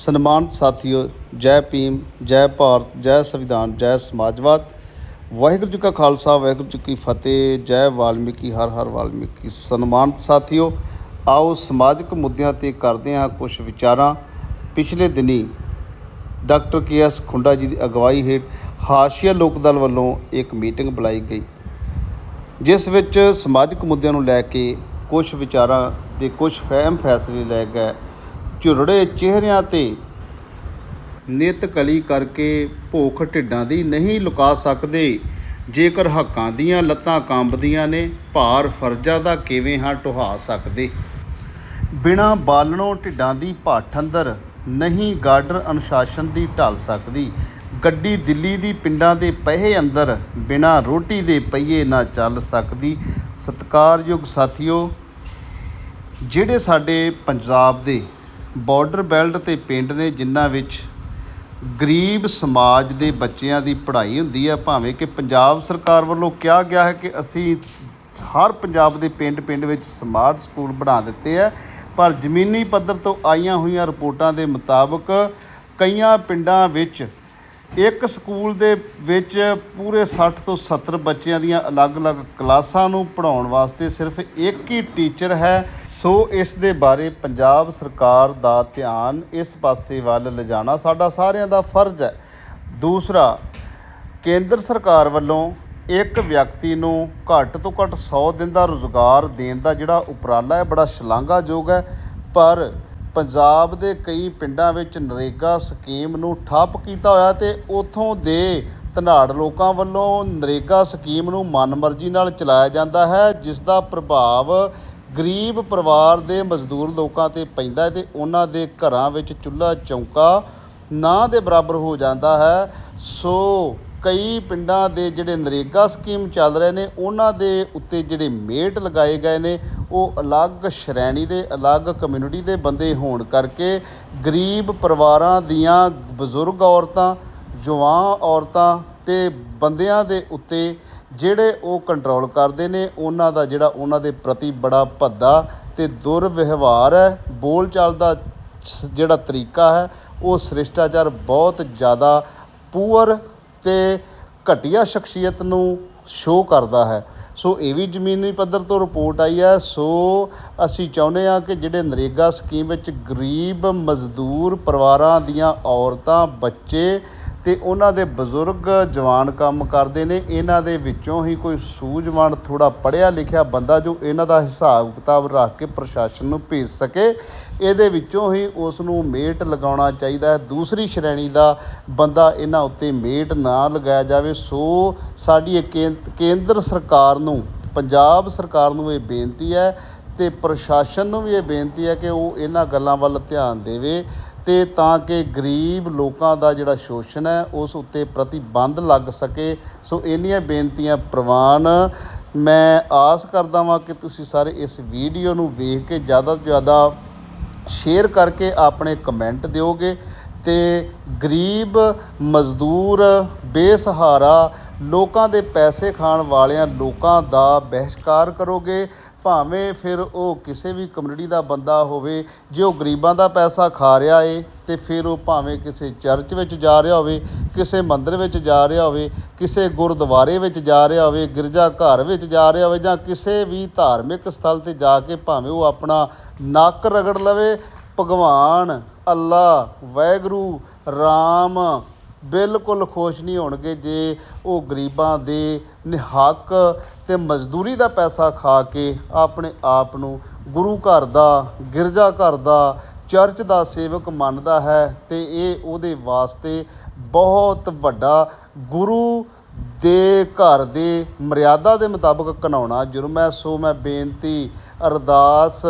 ਸਨਮਾਨਿਤ ਸਾਥੀਓ, ਜੈ ਭੀਮ, ਜੈ ਭਾਰਤ, ਜੈ ਸੰਵਿਧਾਨ, ਜੈ ਸਮਾਜਵਾਦ। ਵਾਹਿਗੁਰੂ ਜੀ ਕਾ ਖਾਲਸਾ, ਵਾਹਿਗੁਰੂ ਜੀ ਕੀ ਫਤਿਹ, ਜੈ ਵਾਲਮੀਕੀ, ਹਰ ਹਰ ਵਾਲਮੀਕੀ। ਸਨਮਾਨਿਤ ਸਾਥੀਓ, ਆਓ ਸਮਾਜਿਕ ਮੁੱਦਿਆਂ ਤੇ ਕਰਦੇ ਹਾਂ ਕੁਝ ਵਿਚਾਰਾਂ। ਪਿਛਲੇ ਦਿਨੀ ਡਾਕਟਰ ਕੇ ਐਸ ਖੁੰਡਾ ਜੀ ਦੀ ਅਗਵਾਈ ਹੇਠ ਹਾਸ਼ੀਆ ਲੋਕ ਦਲ ਵੱਲੋਂ ਇੱਕ ਮੀਟਿੰਗ ਬੁਲਾਈ ਗਈ, ਜਿਸ ਵਿੱਚ ਸਮਾਜਿਕ ਮੁੱਦਿਆਂ ਨੂੰ ਲੈ ਕੇ ਕੁਝ ਵਿਚਾਰਾਂ ਤੇ ਕੁਝ ਫਹਿਮ ਫੈਸਲੇ ਲੈ ਗਏ। ਝੁਰੜੇ ਚਿਹਰਿਆਂ ਤੇ। ਨਿਤ ਕਲੀ ਕਰਕੇ ਭੁੱਖ ਢਿੱਡਾਂ ਦੀ ਨਹੀਂ ਲੁਕਾ ਸਕਦੇ। ਜੇਕਰ ਹੱਕਾਂ ਦੀਆਂ ਲੱਤਾਂ ਕੰਬਦੀਆਂ ਨੇ, ਭਾਰ ਫਰਜ਼ਾਂ ਦਾ ਕਿਵੇਂ ਹਾਂ ਢੁਹਾ ਸਕਦੇ? ਬਿਨਾ ਬਾਲਣੋਂ ਢਿੱਡਾਂ ਦੀ ਭਾਠ ਅੰਦਰ ਨਹੀਂ ਗਾਰਡਰ ਅਨੁਸ਼ਾਸਨ ਦੀ ਢਲ ਸਕਦੀ। ਗੱਡੀ ਦਿੱਲੀ ਦੀ ਪਿੰਡਾਂ ਦੇ ਪਹੇ ਅੰਦਰ, ਬਿਨਾ ਰੋਟੀ ਦੇ ਪਹੀਏ ਨਾ ਚੱਲ ਸਕਦੀ। ਸਤਿਕਾਰਯੋਗ ਸਾਥੀਓ, ਜਿਹੜੇ ਸਾਡੇ ਪੰਜਾਬ ਦੇ ਬਾਰਡਰ ਬੈਲਟ ਤੇ ਪਿੰਡ ਨੇ ਜਿਨ੍ਹਾਂ ਵਿੱਚ ਗਰੀਬ ਸਮਾਜ ਦੇ ਬੱਚਿਆਂ ਦੀ ਪੜ੍ਹਾਈ ਹੁੰਦੀ ਹੈ ਭਾਵੇਂ ਕਿ ਪੰਜਾਬ ਸਰਕਾਰ ਵੱਲੋਂ ਕਿਹਾ ਗਿਆ ਹੈ ਕਿ ਅਸੀਂ ਹਰ ਪੰਜਾਬ ਦੇ ਪਿੰਡ ਪਿੰਡ ਵਿੱਚ ਸਮਾਰਟ ਸਕੂਲ ਬਣਾ ਦਿੱਤੇ ਹੈ ਪਰ ਜ਼ਮੀਨੀ ਪੱਧਰ ਤੋਂ ਆਈਆਂ ਹੋਈਆਂ ਰਿਪੋਰਟਾਂ ਦੇ ਮੁਤਾਬਕ ਕਈਆਂ ਪਿੰਡਾਂ ਵਿੱਚ ਇੱਕ ਸਕੂਲ ਦੇ ਵਿੱਚ ਪੂਰੇ 60 ਤੋਂ 70 ਬੱਚਿਆਂ ਦੀਆਂ ਅਲੱਗ-ਅਲੱਗ ਕਲਾਸਾਂ ਨੂੰ ਪੜ੍ਹਾਉਣ ਵਾਸਤੇ ਸਿਰਫ ਇੱਕ ਹੀ ਟੀਚਰ ਹੈ। ਸੋ ਇਸ ਦੇ ਬਾਰੇ ਪੰਜਾਬ ਸਰਕਾਰ ਦਾ ਧਿਆਨ ਇਸ ਪਾਸੇ ਵੱਲ ਲਿਜਾਣਾ ਸਾਡਾ ਸਾਰਿਆਂ ਦਾ ਫਰਜ਼ ਹੈ। ਦੂਸਰਾ, ਕੇਂਦਰ ਸਰਕਾਰ ਵੱਲੋਂ ਇੱਕ ਵਿਅਕਤੀ ਨੂੰ ਘੱਟ ਤੋਂ ਘੱਟ 100 ਦਿਨ ਦਾ ਰੋਜ਼ਗਾਰ ਦੇਣ ਦਾ ਜਿਹੜਾ ਉਪਰਾਲਾ ਹੈ, ਬੜਾ ਸ਼ਲਾਘਾਯੋਗ ਹੈ। ਪਰ ਪੰਜਾਬ ਦੇ ਕਈ ਪਿੰਡਾਂ ਵਿੱਚ ਨਰੇਗਾ ਸਕੀਮ ਨੂੰ ਠੱਪ ਕੀਤਾ ਹੋਇਆ ਤੇ ਉਥੋਂ ਦੇ ਧਨਾੜ ਲੋਕਾਂ ਵੱਲੋਂ ਨਰੇਗਾ ਸਕੀਮ ਨੂੰ ਮਨਮਰਜ਼ੀ ਨਾਲ ਚਲਾਇਆ ਜਾਂਦਾ ਹੈ, ਜਿਸ ਦਾ ਪ੍ਰਭਾਵ ਗਰੀਬ ਪਰਿਵਾਰ ਦੇ ਮਜ਼ਦੂਰ ਲੋਕਾਂ ਤੇ ਪੈਂਦਾ ਹੈ ਤੇ ਉਹਨਾਂ ਦੇ ਘਰਾਂ ਵਿੱਚ ਚੁੱਲ੍ਹਾ, ਚੌਂਕਾ ਨਾ ਦੇ ਬਰਾਬਰ ਹੋ ਜਾਂਦਾ ਹੈ। ਸੋ ਕਈ ਪਿੰਡਾਂ ਦੇ ਜਿਹੜੇ ਨਰੇਗਾ ਸਕੀਮ ਚੱਲ ਰਹੇ ਨੇ, ਉਹਨਾਂ ਦੇ ਉੱਤੇ ਜਿਹੜੇ ਮੇਟ ਲਗਾਏ ਗਏ ਨੇ, ਉਹ ਅਲੱਗ ਸ਼੍ਰੇਣੀ ਦੇ, ਅਲੱਗ ਕਮਿਊਨਿਟੀ ਦੇ ਬੰਦੇ ਹੋਣ ਕਰਕੇ ਗਰੀਬ ਪਰਿਵਾਰਾਂ ਦੀਆਂ ਬਜ਼ੁਰਗ ਔਰਤਾਂ, ਜਵਾਨ ਔਰਤਾਂ ਤੇ ਬੰਦਿਆਂ ਦੇ ਉੱਤੇ ਜਿਹੜੇ ਉਹ ਕੰਟਰੋਲ ਕਰਦੇ ਨੇ, ਉਹਨਾਂ ਦਾ ਜਿਹੜਾ ਉਹਨਾਂ ਦੇ ਪ੍ਰਤੀ ਬੜਾ ਭੱਦਾ ਤੇ ਦੁਰਵਿਵਹਾਰ ਹੈ, ਬੋਲਚਾਲ ਦਾ ਸ- ਜਿਹੜਾ ਤਰੀਕਾ ਹੈ, ਉਹ ਸ੍ਰਿਸ਼ਟਾਚਾਰ ਬਹੁਤ ਜ਼ਿਆਦਾ ਪੂਅਰ ਤੇ ਘਟੀਆ ਸ਼ਖਸੀਅਤ ਨੂੰ ਸ਼ੋਅ ਕਰਦਾ ਹੈ। ਸੋ ਇਹ ਵੀ ਜ਼ਮੀਨੀ ਪੱਧਰ ਤੋਂ ਰਿਪੋਰਟ ਆਈ ਹੈ। ਸੋ ਅਸੀਂ ਚਾਹੁੰਦੇ ਹਾਂ ਕਿ ਜਿਹੜੇ ਨਰੇਗਾ ਸਕੀਮ ਵਿੱਚ ਗਰੀਬ ਮਜ਼ਦੂਰ ਪਰਿਵਾਰਾਂ ਦੀਆਂ ਔਰਤਾਂ, ਬੱਚੇ ਤੇ ਉਹਨਾਂ ਦੇ ਬਜ਼ੁਰਗ ਜਵਾਨ ਕੰਮ ਕਰਦੇ ਨੇ। ਇਹਨਾਂ ਦੇ ਵਿੱਚੋਂ ਹੀ ਕੋਈ ਸੂਝਵਾਨ ਥੋੜਾ ਪੜ੍ਹਿਆ ਲਿਖਿਆ ਬੰਦਾ ਜੋ ਇਹਨਾਂ ਦਾ ਹਿਸਾਬ ਕਿਤਾਬ ਰੱਖ ਕੇ ਪ੍ਰਸ਼ਾਸਨ ਨੂੰ ਭੇਜ ਸਕੇ। ਇਹਦੇ ਵਿੱਚੋਂ ਹੀ ਉਸ ਨੂੰ ਮੇਟ ਲਗਾਉਣਾ ਚਾਹੀਦਾ ਹੈ। ਦੂਸਰੀ ਸ਼੍ਰੇਣੀ ਦਾ ਬੰਦਾ ਇਹਨਾਂ ਉੱਤੇ ਮੇਟ ਨਾ ਲਗਾਇਆ ਜਾਵੇ। ਸੋ ਸਾਡੀ ਇਹ ਕੇਂਦ- ਕੇਂਦਰ ਸਰਕਾਰ ਨੂੰ, ਪੰਜਾਬ ਸਰਕਾਰ ਨੂੰ ਇਹ ਬੇਨਤੀ ਹੈ ਤੇ ਪ੍ਰਸ਼ਾਸਨ ਨੂੰ ਵੀ ਇਹ ਬੇਨਤੀ ਹੈ ਕਿ ਉਹ ਇਹਨਾਂ ਗੱਲਾਂ ਵੱਲ ਧਿਆਨ ਦੇਵੇ। ਤੇ ਤਾਂ ਕਿ ਗਰੀਬ ਲੋਕਾਂ ਦਾ ਜਿਹੜਾ ਸ਼ੋਸ਼ਣ ਹੈ, ਉਸ ਉੱਤੇ ਪ੍ਰਤੀਬੰਧ ਲੱਗ ਸਕੇ। ਸੋ ਇੰਨੀਆਂ ਬੇਨਤੀਆਂ ਪ੍ਰਵਾਨ, ਮੈਂ ਆਸ ਕਰਦਾ ਹਾਂ ਕਿ ਤੁਸੀਂ ਸਾਰੇ ਇਸ ਵੀਡੀਓ ਨੂੰ ਵੇਖ ਕੇ ਜ਼ਿਆਦਾ ਤੋਂ ਜ਼ਿਆਦਾ ਸ਼ੇਅਰ ਕਰਕੇ ਆਪਣੇ ਕਮੈਂਟ ਦਿਓਗੇ ਤੇ ਗਰੀਬ, ਮਜ਼ਦੂਰ, ਬੇਸਹਾਰਾ ਲੋਕਾਂ ਦੇ ਪੈਸੇ ਖਾਣ ਵਾਲਿਆਂ ਲੋਕਾਂ ਦਾ ਬਹਿਸ਼ਕਾਰ ਕਰੋਗੇ। ਭਾਵੇਂ ਫਿਰ ਉਹ ਕਿਸੇ ਵੀ ਕਮਿਊਨਿਟੀ ਦਾ ਬੰਦਾ ਹੋਵੇ, ਜੇ ਉਹ ਗਰੀਬਾਂ ਦਾ ਪੈਸਾ ਖਾ ਰਿਹਾ ਏ, ਤੇ ਫਿਰ ਉਹ ਭਾਵੇਂ ਕਿਸੇ ਚਰਚ ਵਿੱਚ ਜਾ ਰਿਹਾ ਹੋਵੇ, ਕਿਸੇ ਮੰਦਿਰ ਵਿੱਚ ਜਾ ਰਿਹਾ ਹੋਵੇ, ਕਿਸੇ ਗੁਰਦੁਆਰੇ ਵਿੱਚ ਜਾ ਰਿਹਾ ਹੋਵੇ, ਗਿਰਜਾ ਘਰ ਵਿੱਚ ਜਾ ਰਿਹਾ ਹੋਵੇ ਜਾਂ ਕਿਸੇ ਵੀ ਧਾਰਮਿਕ ਸਥਲ ਤੇ ਜਾ ਕੇ ਭਾਵੇਂ ਉਹ ਆਪਣਾ ਨੱਕ ਰਗੜ ਲਵੇ, ਭਗਵਾਨ, ਅੱਲਾ, ਵਾਹਿਗੁਰੂ, ਰਾਮ ਬਿਲਕੁਲ ਖੁਸ਼ ਨਹੀਂ ਹੋਣਗੇ ਜੇ ਉਹ ਗਰੀਬਾਂ ਦੇ ਨਿਹੱਕ ਤੇ ਮਜ਼ਦੂਰੀ ਦਾ ਪੈਸਾ ਖਾ ਕੇ ਆਪਣੇ ਆਪ ਨੂੰ ਗੁਰੂ ਘਰ ਦਾ, ਗਿਰਜਾ ਘਰ ਦਾ, ਚਰਚ ਦਾ ਸੇਵਕ ਮੰਨਦਾ ਹੈ ਤੇ ਇਹ ਉਹਦੇ ਵਾਸਤੇ ਬਹੁਤ ਵੱਡਾ ਗੁਰੂ ਦੇ ਘਰ ਦੇ ਮਰਿਆਦਾ ਦੇ ਮੁਤਾਬਕ ਕਨਾਉਣਾ ਜੁਰਮ ਹੈ। ਸੋ ਮੈਂ ਬੇਨਤੀ ਅਰਦਾਸ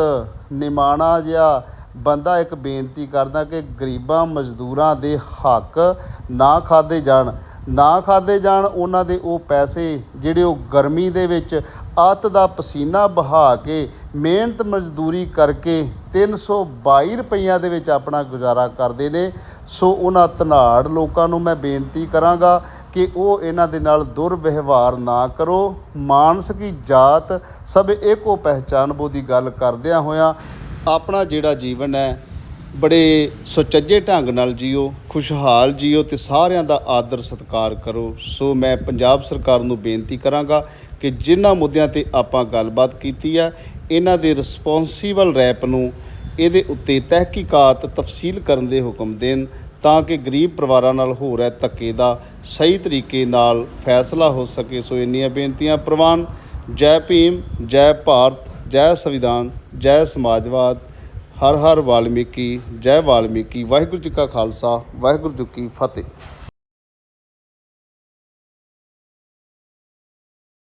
ਨਿਮਾਣਾ ਜਿਹਾ ਬੰਦਾ ਇੱਕ ਬੇਨਤੀ ਕਰਦਾ ਕਿ ਗਰੀਬਾਂ ਮਜ਼ਦੂਰਾਂ ਦੇ ਹੱਕ ਨਾ ਖਾਦੇ ਜਾਣ। ਨਾ ਖਾਦੇ ਜਾਣ, ਉਹਨਾਂ ਦੇ ਉਹ ਪੈਸੇ ਜਿਹੜੇ ਉਹ ਗਰਮੀ ਦੇ ਵਿੱਚ ਅੱਤ ਦਾ ਪਸੀਨਾ ਬਹਾ ਕੇ ਮਿਹਨਤ ਮਜ਼ਦੂਰੀ ਕਰਕੇ 322 ਰੁਪਈਆਂ ਦੇ ਵਿੱਚ ਆਪਣਾ ਗੁਜ਼ਾਰਾ ਕਰਦੇ ਨੇ। ਸੋ ਉਹਨਾਂ ਧਨਾੜ ਲੋਕਾਂ ਨੂੰ ਮੈਂ ਬੇਨਤੀ ਕਰਾਂਗਾ ਕਿ ਉਹ ਇਹਨਾਂ ਦੇ ਨਾਲ ਦੁਰਵਿਵਹਾਰ ਨਾ ਕਰੋ। ਮਾਨਸ ਕੀ ਜਾਤ ਸਭ ਇੱਕੋ ਪਹਿਚਾਨ ਬੋ ਦੀ ਗੱਲ ਕਰਦਿਆਂ ਹੋਇਆਂ ਆਪਣਾ ਜਿਹੜਾ ਜੀਵਨ ਹੈ, ਬੜੇ ਸੁਚੱਜੇ ਢੰਗ ਨਾਲ ਜੀਓ, ਖੁਸ਼ਹਾਲ ਜੀਓ ਤੇ ਸਾਰਿਆਂ ਦਾ ਆਦਰ ਸਤਿਕਾਰ ਕਰੋ। ਸੋ ਮੈਂ ਪੰਜਾਬ ਸਰਕਾਰ ਨੂੰ ਬੇਨਤੀ ਕਰਾਂਗਾ ਕਿ ਜਿਨ੍ਹਾਂ ਮੁੱਦਿਆਂ ਤੇ ਆਪਾਂ ਗੱਲਬਾਤ ਕੀਤੀ ਆ, ਇਹਨਾਂ ਦੇ ਰਿਸਪੌਂਸੀਬਲ ਰੈਪ ਨੂੰ ਇਹਦੇ ਉੱਤੇ ਤਹਿਕੀਕਾਤ ਤਫਸੀਲ ਕਰਨ ਦੇ ਹੁਕਮ ਦੇਣ ਤਾਂ ਕਿ ਗਰੀਬ ਪਰਿਵਾਰਾਂ ਨਾਲ ਹੋ ਰਿਹਾ ਧੱਕੇ ਦਾ ਸਹੀ ਤਰੀਕੇ ਨਾਲ ਫੈਸਲਾ ਹੋ ਸਕੇ। ਸੋ ਇੰਨੀਆਂ ਬੇਨਤੀਆਂ। ਪ੍ਰਵਾਨ, ਜੈ ਭੀਮ, ਜੈ ਭਾਰਤ। ਜੈ ਸੰਵਿਧਾਨ, ਜੈ ਸਮਾਜਵਾਦ, ਹਰ ਹਰ ਵਾਲਮੀਕੀ, ਜੈ ਵਾਲਮੀਕੀ, ਵਾਹਿਗੁਰੂ ਜੀ ਕਾ ਖਾਲਸਾ, ਵਾਹਿਗੁਰੂ ਜੀ ਕੀ ਫਤਿਹ।